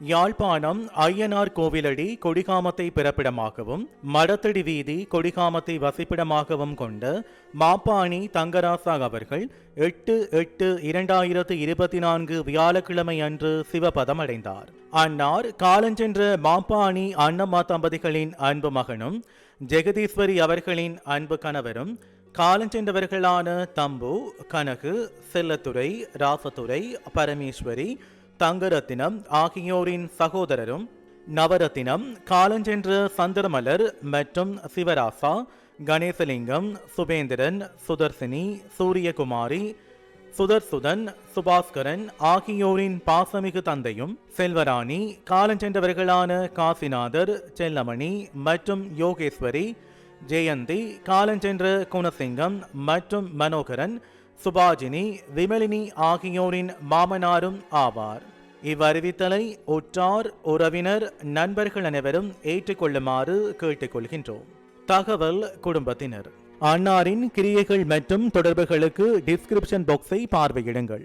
யாழ்ப்பாணம் ஐயனார் கோவிலடி கொடிகாமத்தை பிறப்பிடமாகவும் மடத்தடி வீதி கொடிகாமத்தை வசிப்பிடமாகவும் கொண்ட மாப்பாணி தங்கராசா அவர்கள் எட்டு எட்டு இரண்டாயிரத்து இருபத்தி நான்கு வியாழக்கிழமை அன்று சிவபதம் அடைந்தார் அன்னார் காலஞ்சென்ற மாப்பாணி அன்னம்மா தம்பதிகளின் அன்பு மகனும் ஜெகதீஸ்வரி அவர்களின் அன்பு கணவரும் காலஞ்சென்றவர்களான தம்பு கனகு செல்லத்துறை ராசத்துறை பரமேஸ்வரி தங்கரத்தினம் ஆகியோரின் சகோதரரும் நவரத்தினம் காலஞ்சென்ற சந்திரமலர் மற்றும் சிவராசா கணேசலிங்கம் சுபேந்திரன் சுதர்சினி சூரியகுமாரி சுதர்சுதன் சுபாஸ்கரன் ஆகியோரின் பாசமிகு தந்தையும் செல்வராணி காலஞ்சென்றவர்களான காசிநாதர் செல்லமணி மற்றும் யோகேஸ்வரி ஜெயந்தி காலஞ்சென்ற குணசிங்கம் மற்றும் மனோகரன் சுபாஜினி விமலினி ஆகியோரின் மாமனாரும் ஆவார். இவ்வறிவித்தலை உற்றார் உறவினர் நண்பர்கள் அனைவரும் ஏற்றுக்கொள்ளுமாறு கேட்டுக்கொள்கின்றோம். தகவல் குடும்பத்தினர். அன்னாரின் கிரியைகள் மற்றும் தொடர்புகளுக்கு டிஸ்கிரிப்ஷன் பாக்ஸை பார்வையிடுங்கள்.